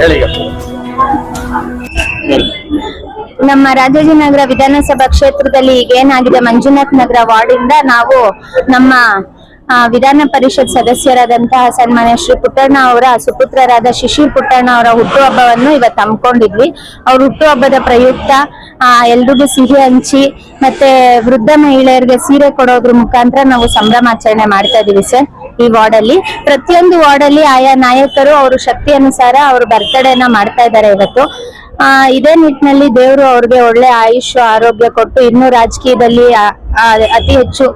ಹೇಳಿ ನಮ್ಮ ರಾಜಾಜಿನಗರ ವಿಧಾನಸಭಾ ಕ್ಷೇತ್ರದಲ್ಲಿ ಈಗ ಏನಾಗಿದೆ ಮಂಜುನಾಥ್ ನಗರ ವಾರ್ಡ್ ಇಂದ ನಾವು ನಮ್ಮ ವಿಧಾನ ಪರಿಷತ್ ಸದಸ್ಯರಾದಂತಹ ಸನ್ಮಾನ್ಯ ಶ್ರೀ ಪುಟ್ಟಣ್ಣ ಅವರ, ಸುಪುತ್ರರಾದ ಶಿಶಿ ಪುಟ್ಟಣ್ಣ ಅವರ ಹುಟ್ಟುಹಬ್ಬವನ್ನು ಇವತ್ತು ಹಮ್ಮಿಕೊಂಡಿದ್ವಿ. ಅವ್ರ ಹುಟ್ಟುಹಬ್ಬದ ಪ್ರಯುಕ್ತ ಎಲ್ರಿಗೂ ಸಿಹಿ ಹಂಚಿ, ಮತ್ತೆ ವೃದ್ಧ ಮಹಿಳೆಯರಿಗೆ ಸೀರೆ ಕೊಡೋದ್ರ ಮುಖಾಂತರ ನಾವು ಸಂಭ್ರಮಾಚರಣೆ ಮಾಡ್ತಾ ಇದೀವಿ ಸರ್. ಈ ವಾರ್ಡ್ ಅಲ್ಲಿ ಪ್ರತಿಯೊಂದು ವಾರ್ಡ್ ಅಲ್ಲಿ ಆಯಾ ನಾಯಕರು ಅವ್ರ ಶಕ್ತಿ ಅನುಸಾರ ಅವ್ರ ಬರ್ತಡೇನ ಮಾಡ್ತಾ ಇದ್ದಾರೆ ಇವತ್ತು. ಆ ಇದೇ ನಿಟ್ಟಿನಲ್ಲಿ ದೇವರು ಅವ್ರಿಗೆ ಒಳ್ಳೆ ಆಯುಷ್ ಆರೋಗ್ಯ ಕೊಟ್ಟು ಇನ್ನು ರಾಜಕೀಯದಲ್ಲಿ ಅತಿ ಹೆಚ್ಚು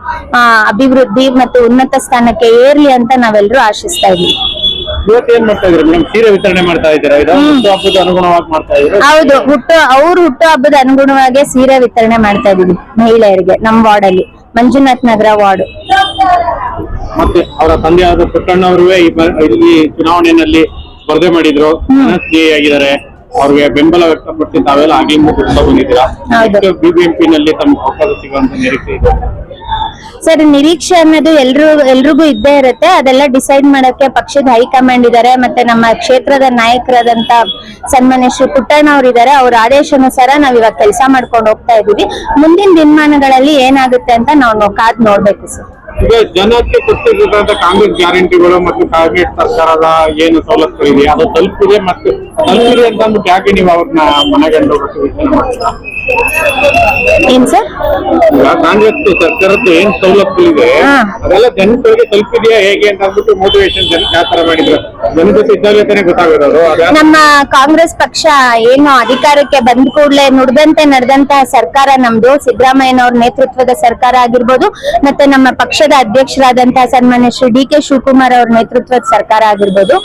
ಅಭಿವೃದ್ಧಿ ಮತ್ತು ಉನ್ನತ ಸ್ಥಾನಕ್ಕೆ ಏರ್ಲಿ ಅಂತ ನಾವೆಲ್ಲರೂ ಆಶಿಸ್ತಾ ಇದೀವಿ. ಹೌದು. ಹುಟ್ಟು ಅವ್ರ ಹುಟ್ಟು ಹಬ್ಬದ ಅನುಗುಣವಾಗಿ ಸೀರೆ ವಿತರಣೆ ಮಾಡ್ತಾ ಇದೀವಿ ಮಹಿಳೆಯರಿಗೆ ನಮ್ ವಾರ್ಡ್ ಅಲ್ಲಿ ಮಂಜುನಾಥ್ ನಗರ ವಾರ್ಡ್. ಮತ್ತೆ ಅವರ ತಂದೆಯಾದ ಪುಟ್ಟಣ್ಣವರುವೆ ಈ ಚುನಾವಣೆಯಲ್ಲಿ ಸ್ಪರ್ಧೆ ಮಾಡಿದ್ರು. ಆಗಿದ್ದಾರೆ. ಅವ್ರಿಗೆ ಬೆಂಬಲ ವ್ಯಕ್ತಪಡಿಸಿ ತಾವೆಲ್ಲ ಆಗ್ಲಿ ಮುಗಿಸ್ತಾ ಬಂದಿದ್ದೀರಾ? ಬಿಬಿಎಂಪಿ ನಲ್ಲಿ ತಮ್ಗೆ ಅವಕಾಶ ಸಿಗುವಂತ ನಿರೀಕ್ಷೆ ಇದೆ? ಸರ್ ನಿರೀಕ್ಷೆ ಅನ್ನೋದು ಎಲ್ರು ಎಲ್ರಿಗೂ ಇದ್ದೇ ಇರುತ್ತೆ. ಅದೆಲ್ಲ ಡಿಸೈಡ್ ಮಾಡಕ್ಕೆ ಪಕ್ಷದ ಹೈಕಮಾಂಡ್ ಇದಾರೆ ಮತ್ತೆ ನಮ್ಮ ಕ್ಷೇತ್ರದ ನಾಯಕರಾದಂತ ಸನ್ಮಾನ್ಯ ಶ್ರೀ ಪುಟ್ಟಣ್ಣ ಅವರು ಇದಾರೆ ಅವ್ರ ಆದೇಶಾನುಸಾರ ನಾವ್ ಇವಾಗ ಕೆಲಸ ಮಾಡ್ಕೊಂಡು ಹೋಗ್ತಾ ಇದೀವಿ ಮುಂದಿನ ದಿನಮಾನಗಳಲ್ಲಿ ಏನಾಗುತ್ತೆ ಅಂತ ನಾವು ಕಾದ್ ನೋಡ್ಬೇಕು ಸರ್. ಈಗ ಜನಕ್ಕೆ ಕೊಟ್ಟಿರ್ತಕ್ಕಂಥ ಕಾಂಗ್ರೆಸ್ ಗ್ಯಾರಂಟಿಗಳು ಮತ್ತು ಕಾಂಗ್ರೆಸ್ ಸರ್ಕಾರದ ಏನು ಸವಲತ್ತುಗಳಿದೆ, ಅದು ತಲುಪಿದೆ ಮತ್ತು ತಲುಪಿದೆ ಅಂತ ಯಾಕೆ ನೀವು ಅವ್ರನ್ನ ಮನೆಗಂಡು ವಿಚಾರ ಮಾಡ್ತೀರಾ? ಏನ್ ಸರ್? ಕಾಂಗ್ರೆಸ್ ಸರ್ಕಾರದ್ದು ಏನ್ ಸೌಲಭ್ಯ ಇದೆ ಅದೆಲ್ಲ ಜನಗಳಿಗೆ ತಲುಪಿದೆಯಾ ಹೇಗೆ ಅಂತ ಅಂದ್ಬಿಟ್ಟು ಮೋಟಿವೇಶನ್ ಜನಕ್ಕೆ ಯಾವ ತರ ಮಾಡಿದ್ರು? ಜನ ಜೊತೆ ಇದ್ದಾಗಲೇ ಗೊತ್ತಾಗಿರೋದು ನಮ್ಮ ಕಾಂಗ್ರೆಸ್ ಪಕ್ಷ ಏನು ಅಧಿಕಾರಕ್ಕೆ ಬಂದ ಕೂಡಲೇ ನುಡಿದಂತೆ ನಡೆದಂತಹ ಸರ್ಕಾರ ನಮ್ದು. ಸಿದ್ದರಾಮಯ್ಯನವ್ರ ನೇತೃತ್ವದ ಸರ್ಕಾರ ಆಗಿರ್ಬೋದು ಮತ್ತೆ ನಮ್ಮ ಪಕ್ಷದ ಅಧ್ಯಕ್ಷರಾದಂತಹ ಸನ್ಮಾನ್ಯ ಶ್ರೀ ಡಿ ಕೆ ಶಿವಕುಮಾರ್ ಅವ್ರ ನೇತೃತ್ವದ ಸರ್ಕಾರ ಆಗಿರ್ಬೋದು.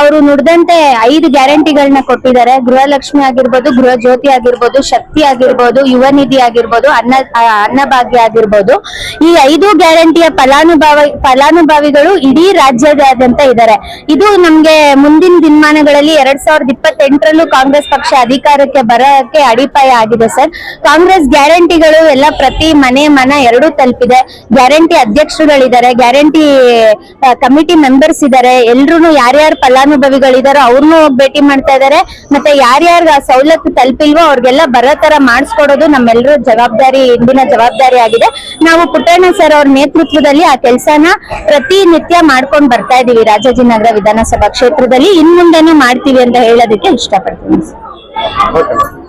ಅವರು ನುಡಿದಂತೆ ಐದು ಗ್ಯಾರಂಟಿಗಳನ್ನ ಕೊಟ್ಟಿದ್ದಾರೆ. ಗೃಹಲಕ್ಷ್ಮಿ ಆಗಿರ್ಬೋದು ಗೃಹ ಜ್ಯೋತಿ ಆಗಿರ್ಬೋದು, ಶಕ್ತಿ ಆಗಿರ್ಬೋದು ಯುವ ನಿಧಿ ಆಗಿರ್ಬೋದು, ಅನ್ನ ಅನ್ನಭಾಗ್ಯ ಆಗಿರ್ಬೋದು. ಈ ಐದು ಗ್ಯಾರಂಟಿಯ ಫಲಾನುಭವಿ, ಫಲಾನುಭವಿಗಳು ಇಡೀ ರಾಜ್ಯದಾದ್ಯಂತ ಇದ್ದಾರೆ. ಇದು ನಮ್ಗೆ ಮುಂದಿನ ದಿನಮಾನಗಳಲ್ಲಿ ಎರಡ್ ಸಾವಿರದ ಇಪ್ಪತ್ತೆಂಟರಲ್ಲೂ ಕಾಂಗ್ರೆಸ್ ಪಕ್ಷ ಅಧಿಕಾರಕ್ಕೆ ಬರೋಕೆ ಅಡಿಪಾಯ ಆಗಿದೆ ಸರ್. ಕಾಂಗ್ರೆಸ್ ಗ್ಯಾರಂಟಿಗಳು ಎಲ್ಲ ಪ್ರತಿ ಮನೆ, ಮನ ಎರಡೂ ತಲುಪಿದೆ. ಗ್ಯಾರಂಟಿ ಅಧ್ಯಕ್ಷರುಗಳಿದ್ದಾರೆ, ಗ್ಯಾರಂಟಿ ಕಮಿಟಿ ಮೆಂಬರ್ಸ್ ಇದ್ದಾರೆ. ಎಲ್ರು ಯಾರ್ಯಾರು ಫಲಾನುಭವಿಗಳಿದಾರೋ ಅವ್ರನ್ನೂ ಭೇಟಿ ಮಾಡ್ತಾ ಇದಾರೆ. ಮತ್ತೆ ಯಾರ್ಯಾರ್ಗ ಆ ಸವಲತ್ತು ತಲುಪಿಲ್ವೋ ಅವ್ರಿಗೆಲ್ಲ ಬರೋ ತರ ಮಾಡಿಸ್ಕೊಡೋದು ನಮ್ಮೆಲ್ಲರ ಜವಾಬ್ದಾರಿ, ಇಂದಿನ ಜವಾಬ್ದಾರಿ ಆಗಿದೆ. ನಾವು ಪುಟ್ಟಣ್ಣ ಸರ್ ಅವ್ರ ನೇತೃತ್ವದಲ್ಲಿ ಆ ಕೆಲಸನ ಪ್ರತಿನಿತ್ಯ ಮಾಡ್ಕೊಂಡು ಬರ್ತಾ ಇದೀವಿ ರಾಜಾಜಿನಗರ ವಿಧಾನಸಭಾ ಕ್ಷೇತ್ರದಲ್ಲಿ. ಇನ್ ಮುಂದೆನೂ ಮಾಡ್ತೀವಿ ಅಂತ ಹೇಳೋದಕ್ಕೆ ಇಷ್ಟಪಡ್ತೀನಿ